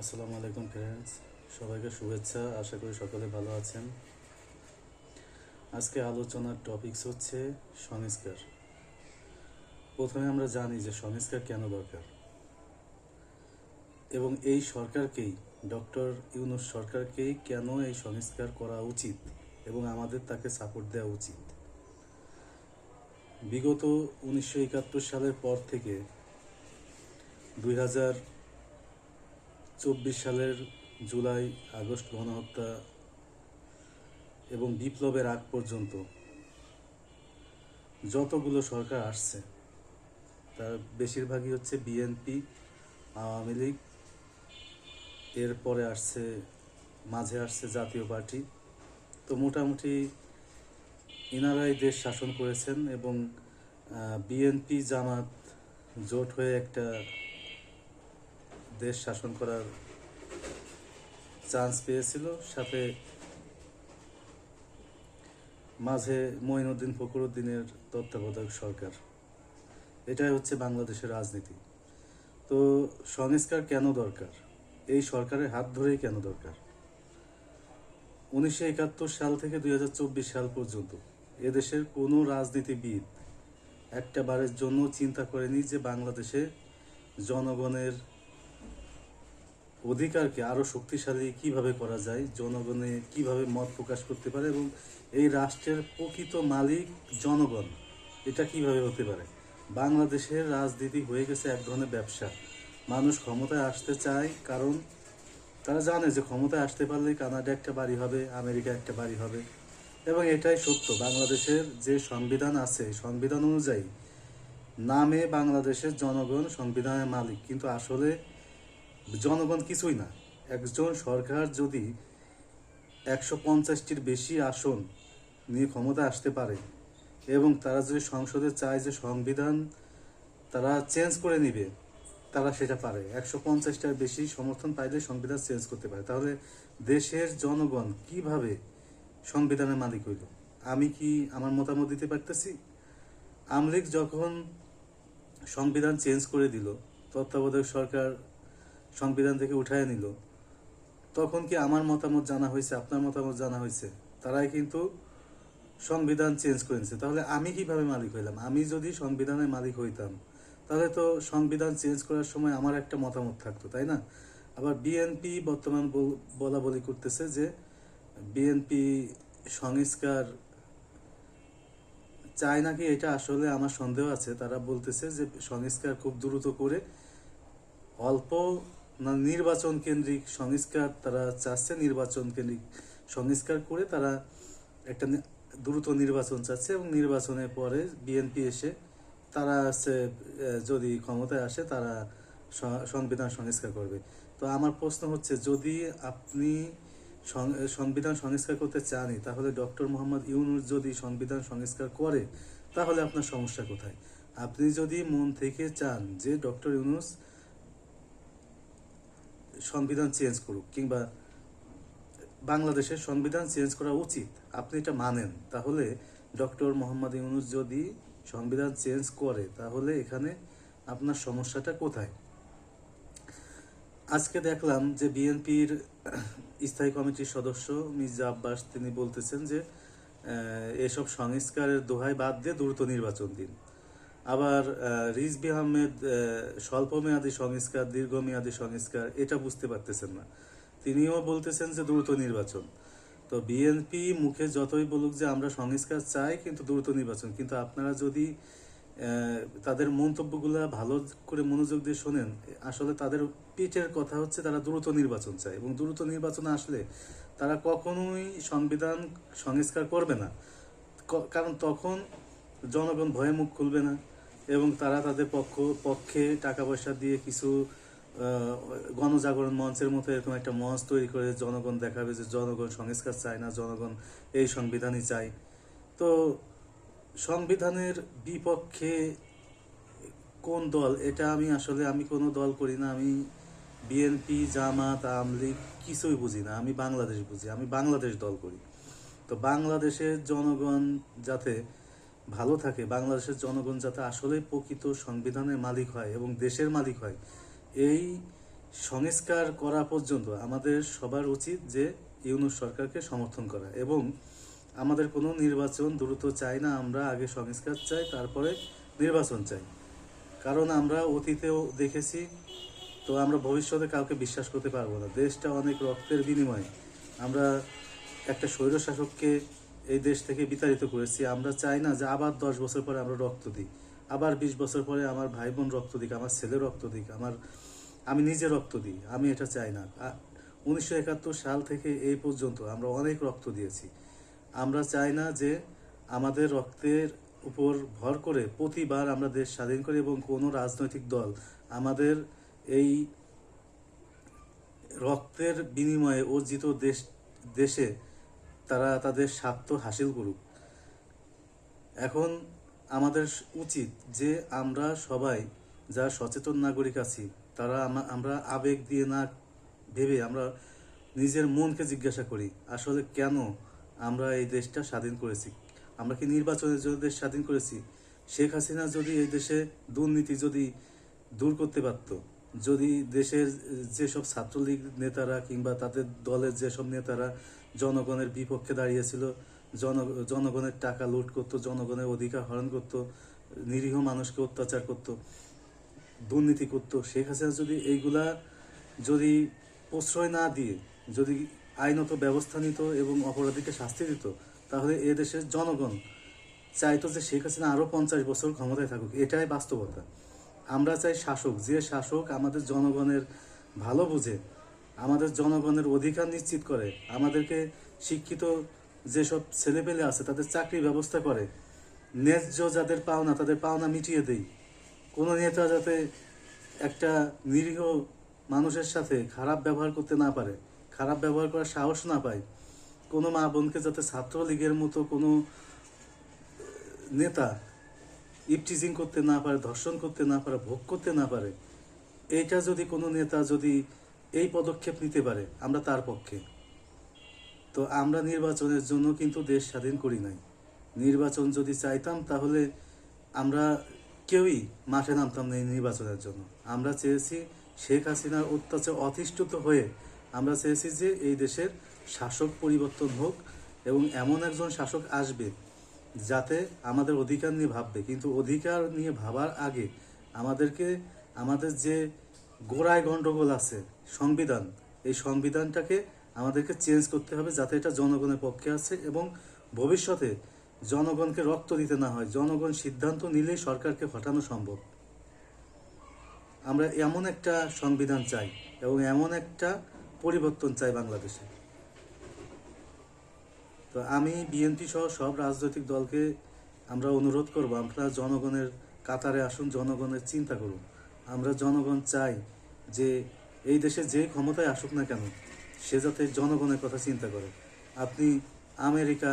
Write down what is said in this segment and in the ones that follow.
আসসালামু আলাইকুম ফ্রেন্ডস সবাইকে শুভেচ্ছা, আশা করি সকলে ভালো আছেন। আজকে আলোচনার টপিকস হচ্ছে সংস্কার। প্রথমে আমরা জানি যে সংস্কার কেন দরকার। এবং এই সরকারকেই, ডক্টর ইউনুস সরকারকেই কেন এই সংস্কার করা উচিত এবং আমাদের তাকে সাপোর্ট দেওয়া উচিত? বিগত উনিশশো একাত্তর সালের পর থেকে দুই হাজার চব্বিশ সালের জুলাই, আগস্ট গণহত্যা এবং বিপ্লবের আগ পর্যন্ত যতগুলো সরকার আসছে, তার বেশিরভাগই হচ্ছে বিএনপি, আওয়ামী লীগ, এরপরে আসছে, মাঝে আসছে জাতীয় পার্টি। তো মোটামুটি ইনারাই দেশ শাসন করেছেন এবং বিএনপি জামাত জোট হয়ে একটা দেশ শাসন করার চান্স পেয়েছিল। সাথে মাঝে মঈনুদ্দিন ফখরুদ্দিনের তত্ত্বাবধায়ক সরকার। এটাই হচ্ছে বাংলাদেশের রাজনীতি। তো সংস্কার কেন দরকার? এই সরকারের হাত ধরেই কেন দরকার? উনিশশো একাত্তর সাল থেকে দুই হাজার চব্বিশ সাল পর্যন্ত এদেশের কোনো রাজনীতিবিদ একটা বারের জন্য চিন্তা করেনি যে বাংলাদেশে জনগণের অধিকারকে আরও শক্তিশালী কীভাবে করা যায়, জনগণে কীভাবে মত প্রকাশ করতে পারে এবং এই রাষ্ট্রের প্রকৃত মালিক জনগণ, এটা কীভাবে হতে পারে? বাংলাদেশের রাজনীতি হয়ে গেছে এক ধরনের ব্যবসা। মানুষ ক্ষমতায় আসতে চায় কারণ তারা জানে যে ক্ষমতায় আসতে পারলে কানাডা একটা বাড়ি হবে, আমেরিকা একটা বাড়ি হবে এবং এটাই সত্য। বাংলাদেশের যে সংবিধান আছে, সংবিধান অনুযায়ী নামে বাংলাদেশের জনগণ সংবিধানের মালিক, কিন্তু আসলে জনগণ কিছুই না। একজন সরকার যদি একশো পঞ্চাশটির বেশি আসন নিয়ে ক্ষমতা আসতে পারে এবং তারা যদি সংসদে চায় যে সংবিধান তারা চেঞ্জ করে নিবে, তারা সেটা পারে। একশো পঞ্চাশটার বেশি সমর্থন পাইলে সংবিধান চেঞ্জ করতে পারে। তাহলে দেশের জনগণ কীভাবে সংবিধানের মালিক হইল? আমি কি আমার মতামত দিতে পারতেছি? আমলিক যখন সংবিধান চেঞ্জ করে দিল, তত্ত্বাবধায়ক সরকার সংবিধান থেকে উঠায় নিল। তখন কি আমার মতামত জানা হয়েছে, আপনার মতামত জানা হয়েছে? তারাই কিন্তু সংবিধান চেঞ্জ করে নিছে তাহলে আমি কীভাবে মালিক হইলাম? আমি যদি সংবিধানের মালিক হইতাম, তাহলে তো সংবিধান চেঞ্জ করার সময় আমার একটা মতামত থাকতো, তাই না? আবার বিএনপি বর্তমান বল- বলা করতেছে যে বিএনপি সংস্কার চায় নাকি এটা আসলে আমার সন্দেহ আছে। তারা বলতেছে যে সংস্কার খুব দ্রুত করে অল্প নির্বাচন কেন্দ্রিক সংস্কার, তারা চাচ্ছে নির্বাচন কেন্দ্রিক সংস্কার করে তারা একটা দ্রুত নির্বাচন চাচ্ছে এবং নির্বাচনের পরে বিএনপি এসে তারা হচ্ছে যদি ক্ষমতায় আসে তারা সংবিধান সংস্কার করবে। তো আমার প্রশ্ন হচ্ছে, যদি আপনি সংবিধান সংস্কার করতে চানই, তাহলে ডক্টর মোহাম্মদ ইউনুস যদি সংবিধান সংস্কার করে, তাহলে আপনার সমস্যা কোথায়? আপনি যদি মন থেকে চান যে ডক্টর ইউনুস সংবিধান চেঞ্জ করুক কিংবা বাংলাদেশের সংবিধান চেঞ্জ করা উচিত, আপনি এটা মানেন। তাহলে ডক্টর মোহাম্মদ ইউনুস যদি সংবিধান চেঞ্জ করে, তাহলে এখানে আপনার সমস্যাটা কোথায়? আজকে দেখলাম যে বিএনপির স্থায়ী কমিটির সদস্য মির্জা আব্বাস, তিনি বলতেছেন যে এসব সংস্কারের দোহাই বাদ দিয়ে দ্রুত নির্বাচন দিন। আবার রিজবি আহমেদ আহ, স্বল্পমেয়াদী সংস্কার দীর্ঘমেয়াদী সংস্কার এটা বুঝতে পারতেছেন না। তিনিও বলতেছেন যে দ্রুত নির্বাচন। তো বিএনপি মুখে যতই বলুক যে আমরা সংস্কার চাই কিন্তু দ্রুত নির্বাচন। কিন্তু আপনারা যদি তাদের মন্তব্যগুলো ভালো করে মনোযোগ দিয়ে শোনেন আসলে তাদের পিঠের কথা হচ্ছে তারা দ্রুত নির্বাচন চায়। এবং দ্রুত নির্বাচন আসলে তারা কখনোই সংবিধান সংস্কার করবে না। কারণ তখন জনগণ ভয়ে মুখ খুলবে না। এবং তারা তাদের পক্ষ, পক্ষে টাকা পয়সা দিয়ে কিছু গণজাগরণ মঞ্চের মতো এরকম একটা মঞ্চ তৈরি করে জনগণ দেখাবে যে জনগণ সংস্কার চায় না, জনগণ এই সংবিধানই চায়। তো সংবিধানের বিপক্ষে কোন দল? এটা আমি আসলে, আমি কোনো দল করি না, আমি বিএনপি, জামাত, আওয়ামী লীগ কিছুই বুঝি না, আমি বাংলাদেশ বুঝি, আমি বাংলাদেশ দল করি। তো বাংলাদেশের জনগণ যাতে ভালো থাকে, বাংলাদেশের জনগণ যাতে আসলে প্রকৃত সংবিধানের মালিক হয় এবং দেশের মালিক হয়, এই সংস্কার করা পর্যন্ত আমাদের সবার উচিত যে ইউনুস সরকারকে সমর্থন করা এবং আমাদের কোনো নির্বাচন দ্রুত চাই না, আমরা আগে সংস্কার চাই, তারপরে নির্বাচন চাই। কারণ আমরা অতীতেও দেখেছি, তো আমরা ভবিষ্যতে কাউকে বিশ্বাস করতে পারব না। দেশটা অনেক রক্তের বিনিময়ে। আমরা একটা স্বৈর শাসককে এই দেশ থেকে বিতাড়িত করেছি। আমরা চাই না যে আবার দশ বছর পরে আমরা রক্ত দিই। আবার বিশ বছর পরে আমার ভাই বোন রক্ত দিক, আমার ছেলে রক্ত দিক, আমার, আমি নিজে রক্ত দিই। আমি এটা চাই না। উনিশশো একাত্তর সাল থেকে এই পর্যন্ত আমরা অনেক রক্ত দিয়েছি। আমরা চাই না যে আমাদের রক্তের উপর ভর করে প্রতিবার আমরা দেশ স্বাধীন করি এবং কোনো রাজনৈতিক দল আমাদের এই রক্তের বিনিময়ে অর্জিত দেশ, দেশে তারা তাদের স্বার্থ হাসিল করুক। এখন আমাদের উচিত যে আমরা সবাই যা সচেতন নাগরিক আছি, তারা আমরা আবেগ দিয়ে না ভেবে আমরা নিজের মনকে জিজ্ঞাসা করি, আসলে কেন আমরা এই দেশটা স্বাধীন করেছি? আমরা কি নির্বাচনের জন্য দেশ স্বাধীন করেছি? শেখ হাসিনা যদি এই দেশে দুর্নীতি যদি দূর করতে পারত যদি দেশের যেসব ছাত্রলীগ নেতারা কিংবা তাদের দলের যেসব নেতারা জনগণের বিপক্ষে দাঁড়িয়েছিল, জন, জনগণের টাকা লুট করত, জনগণের অধিকার হরণ করত, নিরীহ মানুষকে অত্যাচার করত, দুর্নীতি করত, শেখ হাসিনা যদি এইগুলা যদি প্রশ্রয় না দিয়ে, যদি আইনত ব্যবস্থা নিত এবং অপরাধীকে শাস্তি দিত, তাহলে এ দেশের জনগণ চাইতো যে শেখ হাসিনা আরও পঞ্চাশ বছর ক্ষমতায় থাকুক। এটাই বাস্তবতা। আমরা চাই শাসক, যে শাসক আমাদের জনগণের ভালো বুঝে, আমাদের জনগণের অধিকার নিশ্চিত করে, আমাদেরকে শিক্ষিত যেসব ছেলেপেলে আছে তাদের চাকরির ব্যবস্থা করে, ন্যায্য যাদের পাওনা তাদের পাওনা মিটিয়ে দেই। কোনো নেতা যাতে একটা নিরীহ মানুষের সাথে খারাপ ব্যবহার করতে না পারে, খারাপ ব্যবহার করার সাহস না পায়, কোনো মা বোনকে যাতে ছাত্রলীগের মতো কোনো নেতা ইপটিজিং করতে না পারে, ধর্ষণ করতে না পারে, ভোগ করতে না পারে, এইটা যদি কোনো নেতা যদি এই পদক্ষেপ নিতে পারে, আমরা তার পক্ষে। তো আমরা নির্বাচনের জন্য কিন্তু দেশ স্বাধীন করি নাই। নির্বাচন যদি চাইতাম, তাহলে আমরা কেউই মাঠে নামতাম না এই নির্বাচনের জন্য। আমরা চেয়েছি শেখ হাসিনার অত্যাচার অতিষ্ঠিত হয়ে, আমরা চেয়েছি যে এই দেশের শাসক পরিবর্তন হোক এবং এমন একজন শাসক আসবে যাতে আমাদের অধিকার নিয়ে ভাববে। কিন্তু অধিকার নিয়ে ভাবার আগে আমাদেরকে, আমাদের যে গোড়ায় গণ্ডগোল আছে, সংবিধান, এই সংবিধানটাকে আমাদেরকে চেঞ্জ করতে হবে যাতে এটা জনগণের পক্ষে আছে এবং ভবিষ্যতে জনগণকে রক্ত দিতে না হয়। জনগণ সিদ্ধান্ত নিলেই সরকারকে হটানো সম্ভব। আমরা এমন একটা সংবিধান চাই এবং এমন একটা পরিবর্তন চাই বাংলাদেশে। তো আমি বিএনপি সহ সব রাজনৈতিক দলকে আমরা অনুরোধ করব আপনারা জনগণের কাতারে আসুন, জনগণের চিন্তা করুন। আমরা জনগণ চাই যে এই দেশে যে ক্ষমতায় আসুক না কেন, সে যাতে জনগণের কথা চিন্তা করে। আপনি আমেরিকা,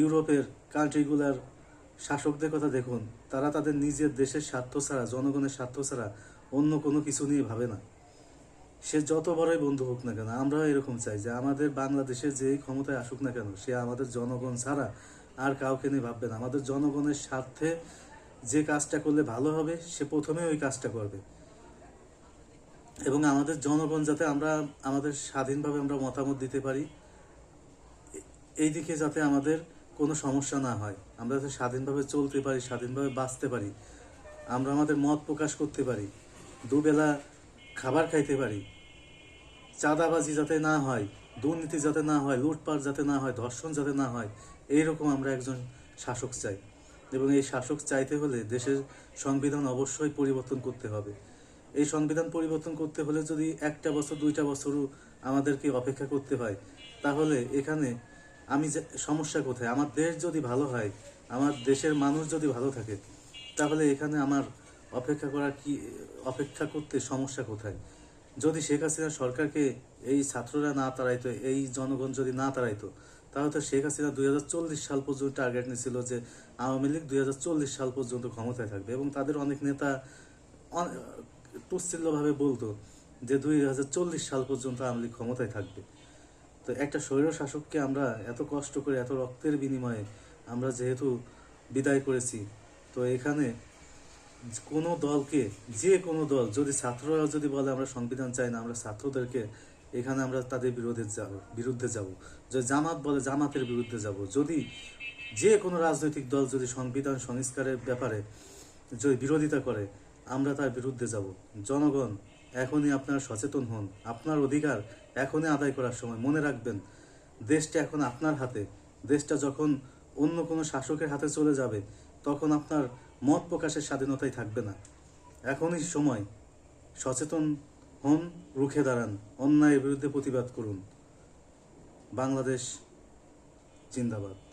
ইউরোপের কান্ট্রিগুলার শাসকদের কথা দেখুন, তারা তাদের নিজের দেশের স্বার্থ ছাড়া, জনগণের স্বার্থ ছাড়া অন্য কোনো কিছু নিয়ে ভাবে না। সে যত বড়ই বন্ধু হোক না কেন, আমরাও এরকম চাই যে আমাদের বাংলাদেশে যেই ক্ষমতায় আসুক না কেন, সে আমাদের জনগণ ছাড়া আর কাউকে নিয়ে ভাববে না। আমাদের জনগণের স্বার্থে যে কাজটা করলে ভালো হবে, সে প্রথমে ওই কাজটা করবে। এবং আমাদের জনগণ যাতে আমরা, আমাদের স্বাধীনভাবে আমরা মতামত দিতে পারি, এই দিকে যাতে আমাদের কোনো সমস্যা না হয়। আমরা যাতে স্বাধীনভাবে চলতে পারি, স্বাধীনভাবে বাঁচতে পারি, আমরা আমাদের মত প্রকাশ করতে পারি। দুবেলা খাবার খাইতে পারি। চাঁদাবাজি যাতে না হয়, দুর্নীতি যাতে না হয়, লুটপাট যাতে না হয়, ধর্ষণ যাতে না হয়, এইরকম আমরা একজন শাসক চাই। এবং এই শাসক চাইতে হলে দেশের সংবিধান অবশ্যই পরিবর্তন করতে হবে। এই সংবিধান পরিবর্তন করতে হলে যদি একটা বছর, দুইটা বছরও আমাদেরকে অপেক্ষা করতে হয়, তাহলে এখানে আমি যে, সমস্যা কোথায়? আমার দেশ যদি ভালো হয়, আমার দেশের মানুষ যদি ভালো থাকে, তাহলে এখানে আমার অপেক্ষা করার কি, অপেক্ষা করতে সমস্যা কোথায়? যদি শেখ হাসিনা সরকারকে এই ছাত্ররা না তাড়াইতো, এই জনগণ যদি না তাড়াইতো, তাহলে তো শেখ হাসিনা দুই হাজার চল্লিশ সাল পর্যন্ত টার্গেট নিয়েছিল যে আওয়ামী লীগ দু হাজার চল্লিশ সাল পর্যন্ত ক্ষমতায় থাকবে। এবং তাদের অনেক নেতা তুচ্ছিল্যভাবে বলতো যে দুই হাজার চল্লিশ সাল পর্যন্ত আওয়ামী লীগ ক্ষমতায় থাকবে। তো একটা স্বৈর শাসককে আমরা এত কষ্ট করে, এত রক্তের বিনিময়ে আমরা যেহেতু বিদায় করেছি, তো এখানে কোনো দলকে, যে কোনো দল, যদি ছাত্ররা যদি বলে আমরা সংবিধান চাই না, আমরা ছাত্রদেরকে এখানে আমরা তাদের বিরোধে যাব, বিরুদ্ধে যাব। যদি জামাত বলে জামাতের বিরুদ্ধে যাব, যদি যে কোনো রাজনৈতিক দল যদি সংবিধান সংস্কারের ব্যাপারে যদি বিরোধিতা করে, আমরা তার বিরুদ্ধে যাব। জনগণ, এখনই আপনার সচেতন হন। আপনার অধিকার এখনই আদায় করার সময়। মনে রাখবেন, দেশটা এখন আপনার হাতে। দেশটা যখন অন্য কোনো শাসকের হাতে চলে যাবে, তখন আপনার মত প্রকাশের স্বাধীনতাই থাকবে না। এখনই সময়। সচেতন হন, রুখে দাঁড়ান, অন্যায়ের বিরুদ্ধে প্রতিবাদ করুন। বাংলাদেশ জিন্দাবাদ।